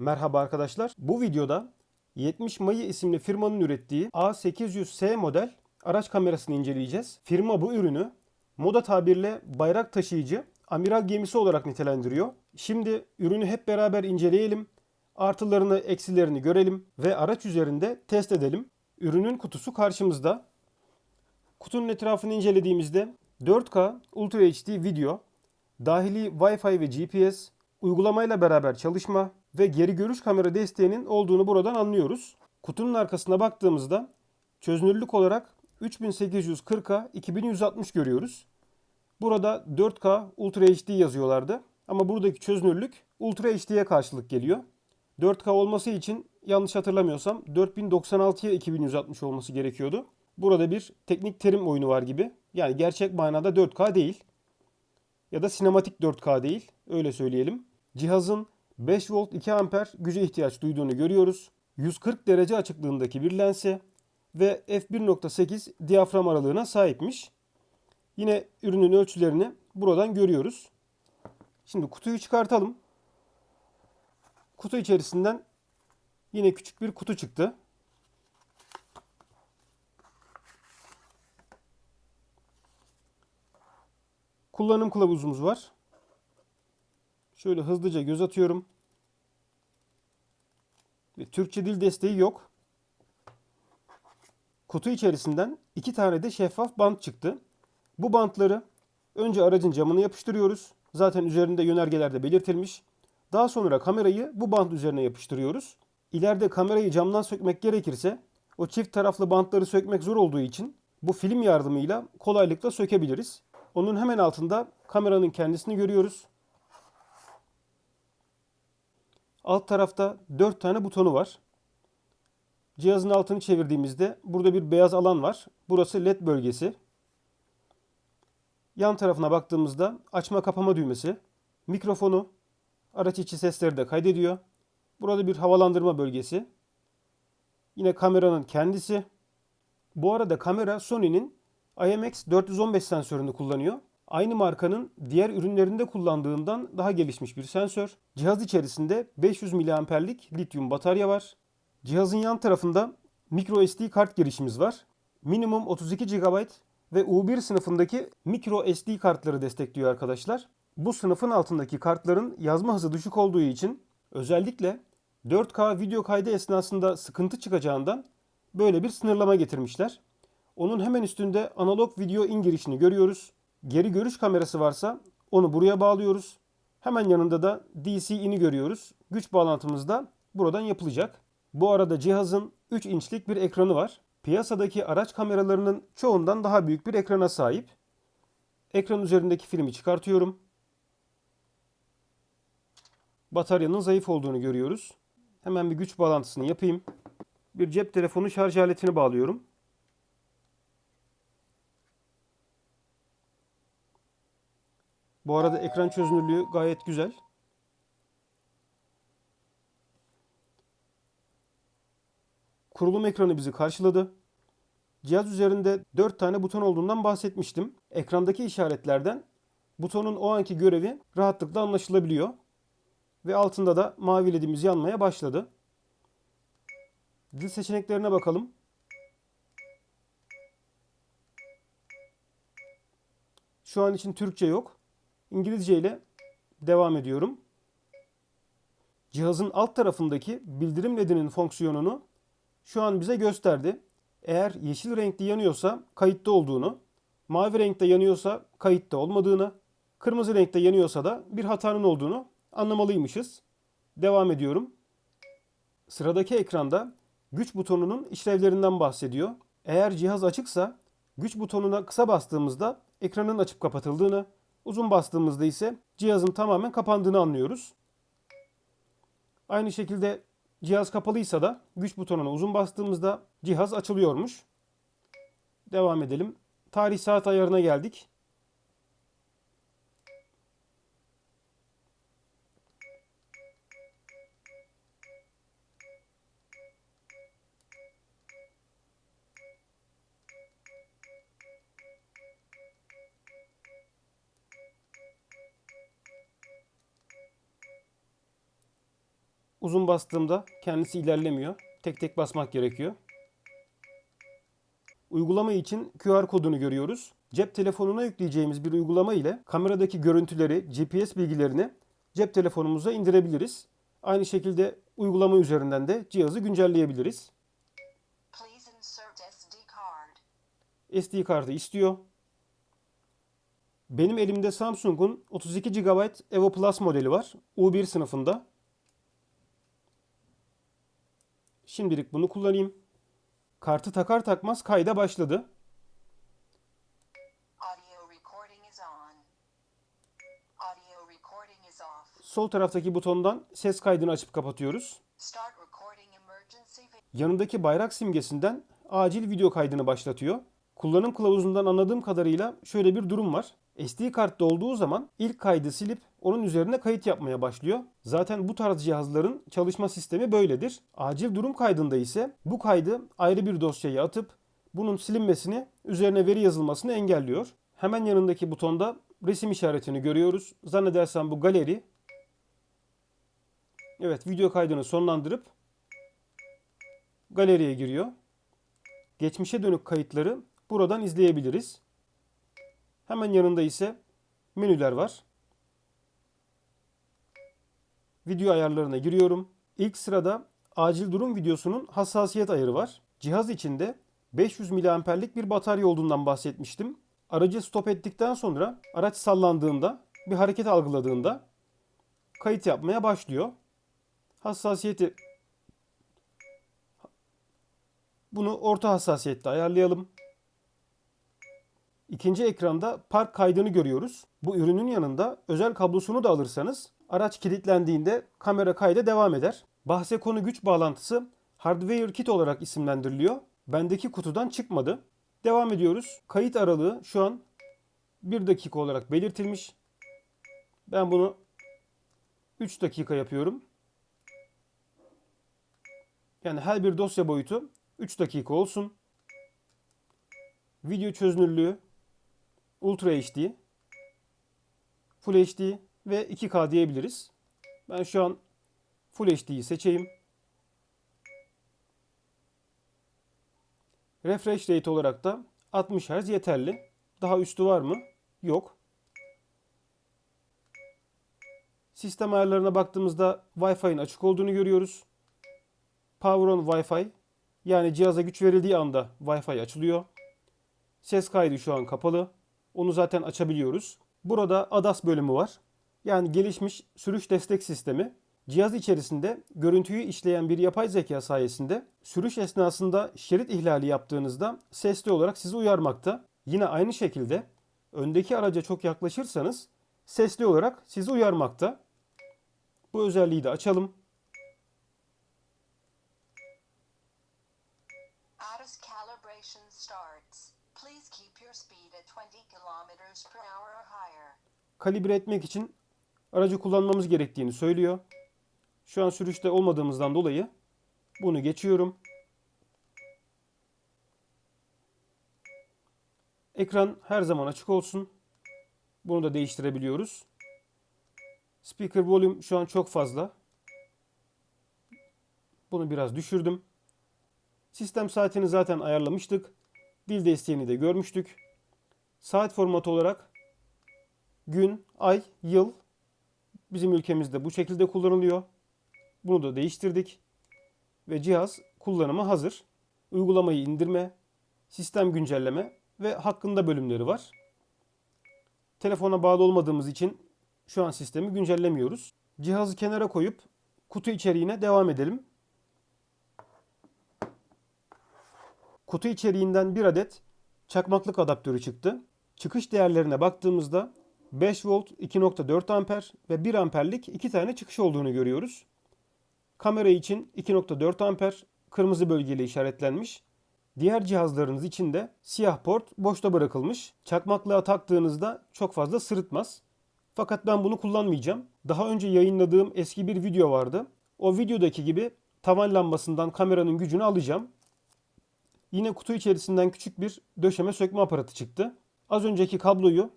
Merhaba arkadaşlar. Bu videoda 70 Mayı isimli firmanın ürettiği A800S model araç kamerasını inceleyeceğiz. Firma bu ürünü moda tabirle bayrak taşıyıcı amiral gemisi olarak nitelendiriyor. Şimdi ürünü hep beraber inceleyelim. Artılarını, eksilerini görelim ve araç üzerinde test edelim. Ürünün kutusu karşımızda. Kutunun etrafını incelediğimizde 4K Ultra HD video, dahili Wi-Fi ve GPS, uygulamayla beraber çalışma ve geri görüş kamera desteğinin olduğunu buradan anlıyoruz. Kutunun arkasına baktığımızda çözünürlük olarak 3840'a 2160 görüyoruz. Burada 4K Ultra HD yazıyorlardı ama buradaki çözünürlük Ultra HD'ye karşılık geliyor. 4K olması için yanlış hatırlamıyorsam 4096'ya 2160 olması gerekiyordu. Burada bir teknik terim oyunu var gibi. Yani gerçek manada 4K değil. Ya da sinematik 4K değil. Öyle söyleyelim. Cihazın 5 volt 2 amper güce ihtiyaç duyduğunu görüyoruz. 140 derece açıklığındaki bir lense ve f1.8 diyafram aralığına sahipmiş. Yine ürünün ölçülerini buradan görüyoruz. Şimdi kutuyu çıkartalım. Kutu içerisinden yine küçük bir kutu çıktı. Kullanım kılavuzumuz var. Şöyle hızlıca göz atıyorum. Ve Türkçe dil desteği yok. Kutu içerisinden iki tane de şeffaf bant çıktı. Bu bantları önce aracın camına yapıştırıyoruz. Zaten üzerinde yönergelerde belirtilmiş. Daha sonra kamerayı bu bant üzerine yapıştırıyoruz. İleride kamerayı camdan sökmek gerekirse o çift taraflı bantları sökmek zor olduğu için bu film yardımıyla kolaylıkla sökebiliriz. Onun hemen altında kameranın kendisini görüyoruz. Alt tarafta 4 tane butonu var. Cihazın altını çevirdiğimizde burada bir beyaz alan var. Burası LED bölgesi. Yan tarafına baktığımızda açma kapama düğmesi, mikrofonu, araç içi sesleri de kaydediyor. Burada bir havalandırma bölgesi. Yine kameranın kendisi. Bu arada kamera Sony'nin IMX415 sensörünü kullanıyor. Aynı markanın diğer ürünlerinde kullandığından daha gelişmiş bir sensör. Cihaz içerisinde 500 mAh'lik lityum batarya var. Cihazın yan tarafında micro SD kart girişimiz var. Minimum 32 GB ve U1 sınıfındaki micro SD kartları destekliyor arkadaşlar. Bu sınıfın altındaki kartların yazma hızı düşük olduğu için özellikle 4K video kaydı esnasında sıkıntı çıkacağından böyle bir sınırlama getirmişler. Onun hemen üstünde analog video in girişini görüyoruz. Geri görüş kamerası varsa onu buraya bağlıyoruz. Hemen yanında da DC in'i görüyoruz. Güç bağlantımız da buradan yapılacak. Bu arada cihazın 3 inçlik bir ekranı var. Piyasadaki araç kameralarının çoğundan daha büyük bir ekrana sahip. Ekran üzerindeki filmi çıkartıyorum. Bataryanın zayıf olduğunu görüyoruz. Hemen bir güç bağlantısını yapayım. Bir cep telefonu şarj aletini bağlıyorum. Bu arada ekran çözünürlüğü gayet güzel. Kurulum ekranı bizi karşıladı. Cihaz üzerinde 4 tane buton olduğundan bahsetmiştim. Ekrandaki işaretlerden butonun o anki görevi rahatlıkla anlaşılabiliyor. Ve altında da mavi ledimiz yanmaya başladı. Dil seçeneklerine bakalım. Şu an için Türkçe yok. İngilizce ile devam ediyorum. Cihazın alt tarafındaki bildirim ledinin fonksiyonunu şu an bize gösterdi. Eğer yeşil renkli yanıyorsa kayıtta olduğunu, mavi renkte yanıyorsa kayıtta olmadığını, kırmızı renkte yanıyorsa da bir hatanın olduğunu anlamalıymışız. Devam ediyorum. Sıradaki ekranda güç butonunun işlevlerinden bahsediyor. Eğer cihaz açıksa güç butonuna kısa bastığımızda ekranın açıp kapatıldığını, uzun bastığımızda ise cihazın tamamen kapandığını anlıyoruz. Aynı şekilde cihaz kapalıysa da güç butonuna uzun bastığımızda cihaz açılıyormuş. Devam edelim. Tarih saat ayarına geldik. Uzun bastığımda kendisi ilerlemiyor. Tek tek basmak gerekiyor. Uygulama için QR kodunu görüyoruz. Cep telefonuna yükleyeceğimiz bir uygulama ile kameradaki görüntüleri, GPS bilgilerini cep telefonumuza indirebiliriz. Aynı şekilde uygulama üzerinden de cihazı güncelleyebiliriz. SD. SD kartı istiyor. Benim elimde Samsung'un 32 GB Evo Plus modeli var. U1 sınıfında. Şimdilik bunu kullanayım. Kartı takar takmaz kayda başladı. Sol taraftaki butondan ses kaydını açıp kapatıyoruz. Yanındaki bayrak simgesinden acil video kaydını başlatıyor. Kullanım kılavuzundan anladığım kadarıyla şöyle bir durum var. SD kartta olduğu zaman ilk kaydı silip onun üzerine kayıt yapmaya başlıyor. Zaten bu tarz cihazların çalışma sistemi böyledir. Acil durum kaydında ise bu kaydı ayrı bir dosyaya atıp bunun silinmesini, üzerine veri yazılmasını engelliyor. Hemen yanındaki butonda resim işaretini görüyoruz. Zannedersem bu galeri. Evet video kaydını sonlandırıp galeriye giriyor. Geçmişe dönük kayıtları buradan izleyebiliriz. Hemen yanında ise menüler var. Video ayarlarına giriyorum. İlk sırada acil durum videosunun hassasiyet ayarı var. Cihaz içinde 500 miliamperlik bir batarya olduğundan bahsetmiştim. Aracı stop ettikten sonra araç sallandığında, bir hareket algıladığında kayıt yapmaya başlıyor. Hassasiyeti bunu orta hassasiyette ayarlayalım. İkinci ekranda park kaydını görüyoruz. Bu ürünün yanında özel kablosunu da alırsanız araç kilitlendiğinde kamera kayda devam eder. Bahse konu güç bağlantısı hardware kit olarak isimlendiriliyor. Bendeki kutudan çıkmadı. Devam ediyoruz. Kayıt aralığı şu an 1 dakika olarak belirtilmiş. Ben bunu 3 dakika yapıyorum. Yani her bir dosya boyutu 3 dakika olsun. Video çözünürlüğü Ultra HD, Full HD ve 2K diyebiliriz. Ben şu an Full HD'yi seçeyim. Refresh rate olarak da 60 Hz yeterli. Daha üstü var mı? Yok. Sistem ayarlarına baktığımızda Wi-Fi'nin açık olduğunu görüyoruz. Power on Wi-Fi yani cihaza güç verildiği anda Wi-Fi açılıyor. Ses kaydı şu an kapalı. Onu zaten açabiliyoruz. Burada ADAS bölümü var. Yani gelişmiş sürüş destek sistemi. Cihaz içerisinde görüntüyü işleyen bir yapay zeka sayesinde sürüş esnasında şerit ihlali yaptığınızda sesli olarak sizi uyarmakta. Yine aynı şekilde öndeki araca çok yaklaşırsanız sesli olarak sizi uyarmakta. Bu özelliği de açalım. Kalibre etmek için aracı kullanmamız gerektiğini söylüyor. Şu an sürüşte olmadığımızdan dolayı bunu geçiyorum. Ekran her zaman açık olsun. Bunu da değiştirebiliyoruz. Speaker volume şu an çok fazla. Bunu biraz düşürdüm. Sistem saatini zaten ayarlamıştık. Dil desteğini de görmüştük. Saat formatı olarak gün, ay, yıl bizim ülkemizde bu şekilde kullanılıyor. Bunu da değiştirdik. Ve cihaz kullanıma hazır. Uygulamayı indirme, sistem güncelleme ve hakkında bölümleri var. Telefona bağlı olmadığımız için şu an sistemi güncellemiyoruz. Cihazı kenara koyup kutu içeriğine devam edelim. Kutu içeriğinden bir adet çakmaklık adaptörü çıktı. Çıkış değerlerine baktığımızda 5 volt, 2.4 amper ve 1 amperlik iki tane çıkış olduğunu görüyoruz. Kamera için 2.4 amper kırmızı bölgeyle işaretlenmiş. Diğer cihazlarınız için de siyah port boşta bırakılmış. Çakmaklığa taktığınızda çok fazla sırıtmaz. Fakat ben bunu kullanmayacağım. Daha önce yayınladığım eski bir video vardı. O videodaki gibi tavan lambasından kameranın gücünü alacağım. Yine kutu içerisinden küçük bir döşeme sökme aparatı çıktı. Az önceki kabloyu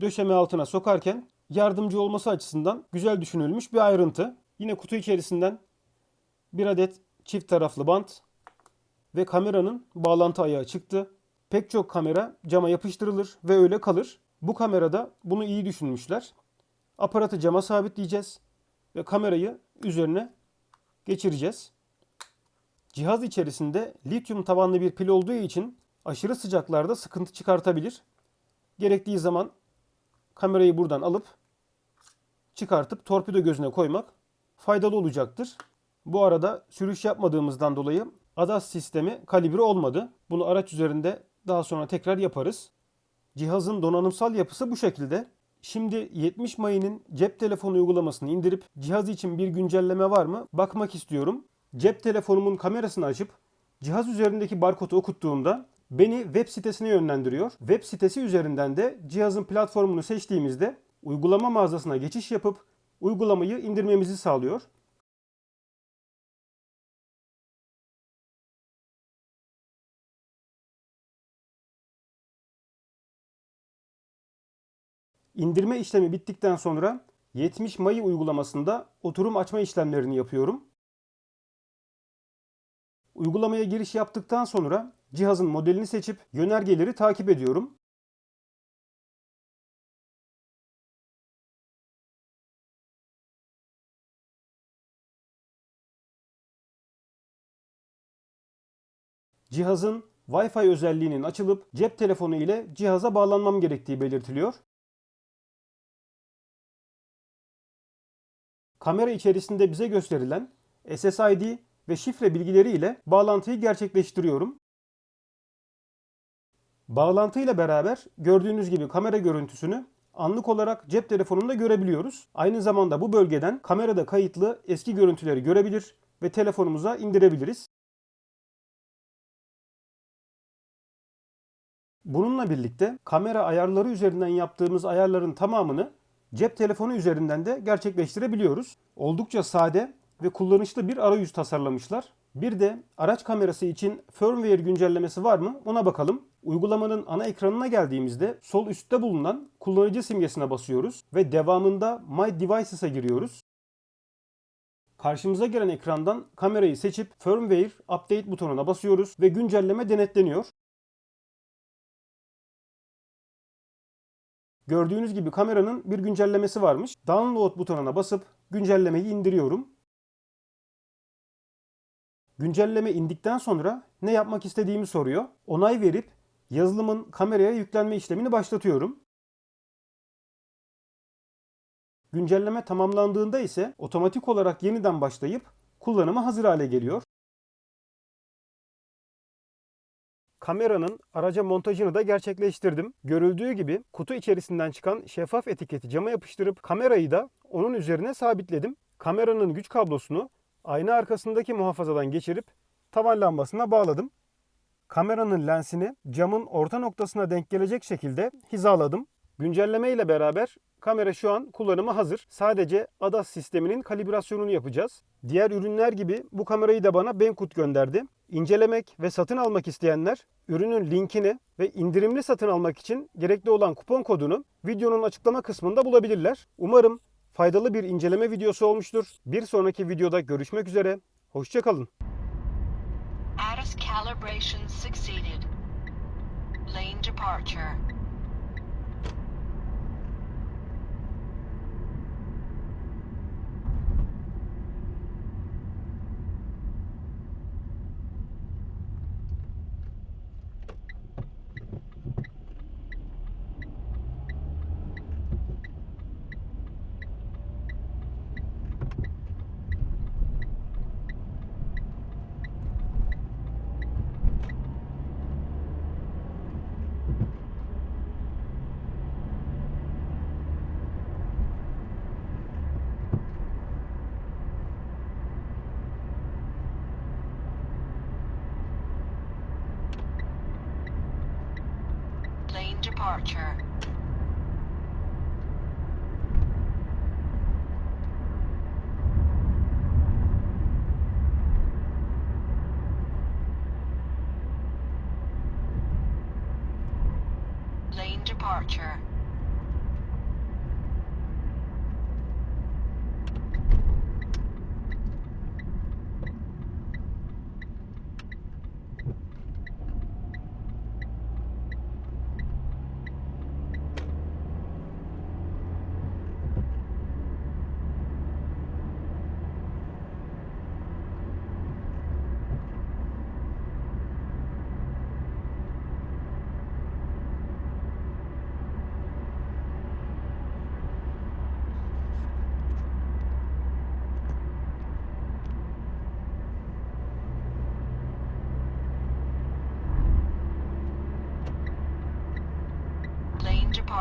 döşeme altına sokarken yardımcı olması açısından güzel düşünülmüş bir ayrıntı. Yine kutu içerisinden bir adet çift taraflı bant ve kameranın bağlantı ayağı çıktı. Pek çok kamera cama yapıştırılır ve öyle kalır. Bu kamerada bunu iyi düşünmüşler. Aparatı cama sabitleyeceğiz ve kamerayı üzerine geçireceğiz. Cihaz içerisinde lityum tabanlı bir pil olduğu için aşırı sıcaklarda sıkıntı çıkartabilir. Gerektiği zaman kamerayı buradan alıp çıkartıp torpido gözüne koymak faydalı olacaktır. Bu arada sürüş yapmadığımızdan dolayı ADAS sistemi kalibre olmadı. Bunu araç üzerinde daha sonra tekrar yaparız. Cihazın donanımsal yapısı bu şekilde. Şimdi 70 Mayı'nın cep telefonu uygulamasını indirip cihaz için bir güncelleme var mı bakmak istiyorum. Cep telefonumun kamerasını açıp cihaz üzerindeki barkodu okuttuğumda beni web sitesine yönlendiriyor. Web sitesi üzerinden de cihazın platformunu seçtiğimizde uygulama mağazasına geçiş yapıp uygulamayı indirmemizi sağlıyor. İndirme işlemi bittikten sonra 70 Mayı uygulamasında oturum açma işlemlerini yapıyorum. Uygulamaya giriş yaptıktan sonra cihazın modelini seçip yönergeleri takip ediyorum. Cihazın Wi-Fi özelliğinin açılıp cep telefonu ile cihaza bağlanmam gerektiği belirtiliyor. Kamera içerisinde bize gösterilen SSID ve şifre bilgileri ile bağlantıyı gerçekleştiriyorum. Bağlantıyla beraber gördüğünüz gibi kamera görüntüsünü anlık olarak cep telefonunda görebiliyoruz. Aynı zamanda bu bölgeden kamerada kayıtlı eski görüntüleri görebilir ve telefonumuza indirebiliriz. Bununla birlikte kamera ayarları üzerinden yaptığımız ayarların tamamını cep telefonu üzerinden de gerçekleştirebiliyoruz. Oldukça sade ve kullanışlı bir arayüz tasarlamışlar. Bir de araç kamerası için firmware güncellemesi var mı ona bakalım. Uygulamanın ana ekranına geldiğimizde sol üstte bulunan kullanıcı simgesine basıyoruz ve devamında My Devices'a giriyoruz. Karşımıza gelen ekrandan kamerayı seçip firmware update butonuna basıyoruz ve güncelleme denetleniyor. Gördüğünüz gibi kameranın bir güncellemesi varmış. Download butonuna basıp güncellemeyi indiriyorum. Güncelleme indikten sonra ne yapmak istediğimi soruyor. Onay verip yazılımın kameraya yüklenme işlemini başlatıyorum. Güncelleme tamamlandığında ise otomatik olarak yeniden başlayıp kullanıma hazır hale geliyor. Kameranın araca montajını da gerçekleştirdim. Görüldüğü gibi kutu içerisinden çıkan şeffaf etiketi cama yapıştırıp kamerayı da onun üzerine sabitledim. Kameranın güç kablosunu ayna arkasındaki muhafazadan geçirip tavan lambasına bağladım. Kameranın lensini camın orta noktasına denk gelecek şekilde hizaladım. Güncelleme ile beraber kamera şu an kullanıma hazır. Sadece ADAS sisteminin kalibrasyonunu yapacağız. Diğer ürünler gibi bu kamerayı da bana Benkut gönderdi. İncelemek ve satın almak isteyenler ürünün linkini ve indirimli satın almak için gerekli olan kupon kodunu videonun açıklama kısmında bulabilirler. Umarım faydalı bir inceleme videosu olmuştur. Bir sonraki videoda görüşmek üzere. Hoşçakalın. Calibration succeeded. Lane departure. Lane departure. Lane departure.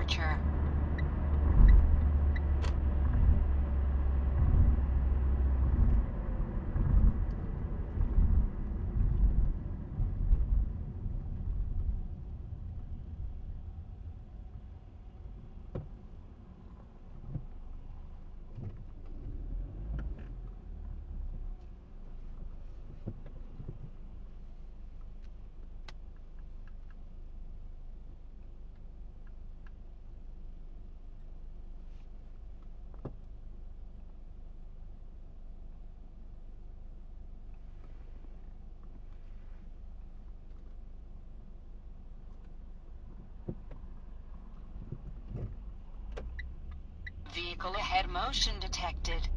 Departure. Vehicle ahead motion detected.